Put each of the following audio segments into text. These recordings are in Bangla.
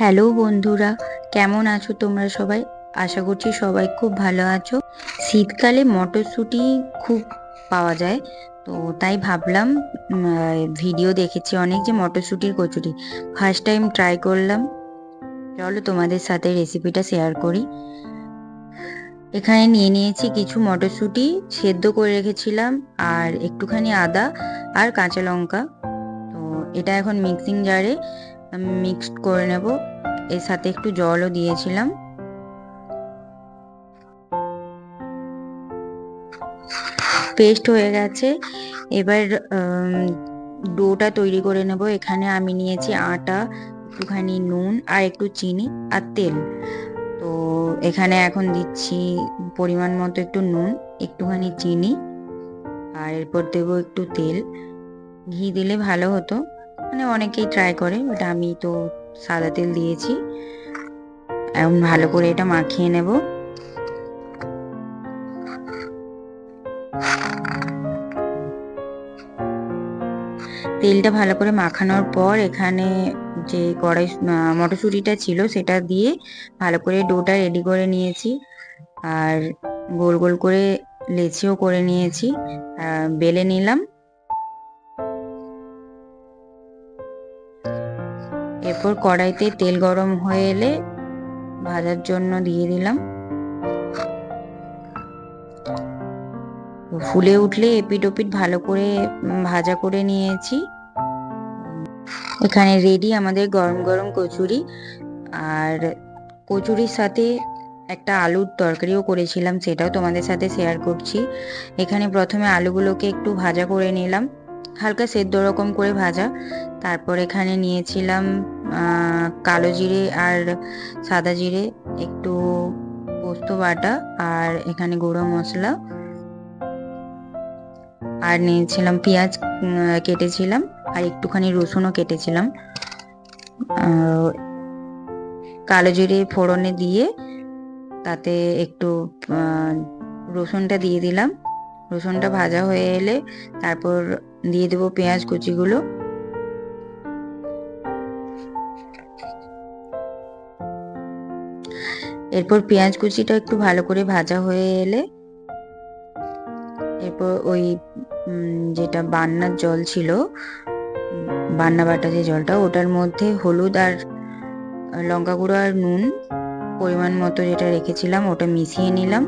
হ্যালো বন্ধুরা, কেমন আছো তোমরা সবাই? আশা করছি সবাই খুব ভালো আছো। শীতকালে মটরশুঁটি খুব পাওয়া যায়, তো তাই ভাবলাম ভিডিও দেখেছি অনেক যে মটরশুঁটির কচুরি। ফার্স্ট টাইম ট্রাই করলাম। চলো তোমাদের সাথে রেসিপিটা শেয়ার করি। এখানে নিয়ে নিয়েছি কিছু মটরশুঁটি, সেদ্ধ করে রেখেছিলাম, আর একটুখানি আদা আর কাঁচা লঙ্কা। তো এটা এখন মিক্সিং জারে মিক্সড করে নেব। এর সাথে একটু জলও দিয়েছিলাম। পেস্ট হয়ে গেছে। এবার ডোটা তৈরি করে নেব। এখানে আমি নিয়েছি আটা, একটুখানি নুন আর একটু চিনি আর তেল। তো এখানে এখন দিচ্ছি পরিমাণ মতো একটু নুন, একটুখানি চিনি আর এরপর দেবো একটু তেল। ঘি দিলে ভালো হতো। মানে অনেকেই ট্রাই করে বাট আমি তো সাদা তেল দিয়েছি। এখন ভালো করে এটা মাখিয়ে নেব। তেলটা ভালো করে মাখানোর পর এখানে যে কড়াই মটরশুঁটিটা ছিল সেটা দিয়ে ভালো করে ডোটা রেডি করে নিয়েছি। আর গোল গোল করে লেচিও করে নিয়েছি। বেলে নিলাম। এরপর কড়াইতে তেল গরম হয়ে এলে ভাজার জন্য দিয়ে দিলাম। ফুলে উঠলে এপিট ওপিট ভালো করে ভাজা করে নিয়েছি। এখানে রেডি আমাদের গরম গরম কচুরি। আর কচুরির সাথে একটা আলুর তরকারিও করেছিলাম, সেটাও তোমাদের সাথে শেয়ার করছি। এখানে প্রথমে আলুগুলোকে একটু ভাজা করে নিলাম। হালকা সেদ্ধ রকম করে ভাজা। তারপর এখানে নিয়েছিলাম কালো জিরে আর সাদা জিরে, একটু পোস্ত বাটা আর এখানে গুঁড়ো মশলা। আর নিয়েছিলাম পেঁয়াজ কেটেছিলাম আর একটুখানি রসুনও কেটেছিলাম। কালো জিরে ফোড়নে দিয়ে তাতে একটু রসুনটা দিয়ে দিলাম। রসুনটা ভাজা হয়ে এলে তারপর দিয়ে দেবো পেঁয়াজ কুচিগুলো। এরপর পেঁয়াজ কুচিটা একটু ভালো করে ভাজা হয়ে এলে এরপর ওই যেটা বান্নার জল ছিল, বান্না বাটা যে জলটা, ওটার মধ্যে হলুদ আর লঙ্কা গুঁড়ো আর নুন পরিমাণ মতো যেটা রেখেছিলাম, ওটা মিশিয়ে নিলাম।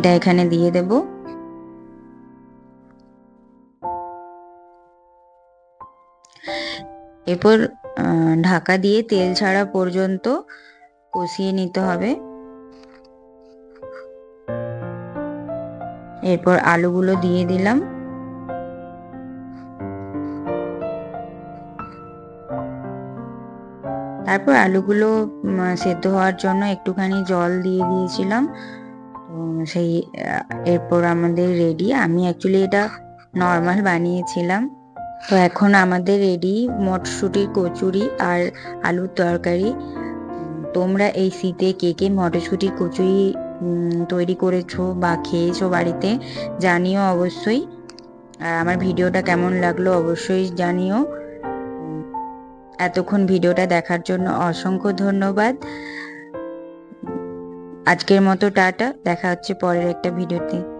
এটা এখানে দিয়ে দেব। এরপর ঢাকা দিয়ে তেল ছাড়া পর্যন্ত কষিয়ে নিতে হবে। এরপর আলুগুলো দিয়ে দিলাম। তারপর আলুগুলো সেদ্ধ হওয়ার জন্য একটুখানি জল দিয়ে দিয়েছিলাম। সেই এরপর আমাদের রেডি আমি অ্যাকচুয়ালি এটা নর্মাল বানিয়েছিলাম। তো এখন আমাদের রেডি মটরশুঁটির কচুরি আর আলুর তরকারি। তোমরা এই শীতে কে কে মটরশুঁটির কচুরি তৈরি করেছ বা খেয়েছো বাড়িতে জানিও অবশ্যই। আর আমার ভিডিওটা কেমন লাগল অবশ্যই জানিও। এতক্ষণ ভিডিওটা দেখার জন্য অসংখ্য ধন্যবাদ। আজকের মতো টাটা দেখা হচ্ছে পরের একটা ভিডিওতে।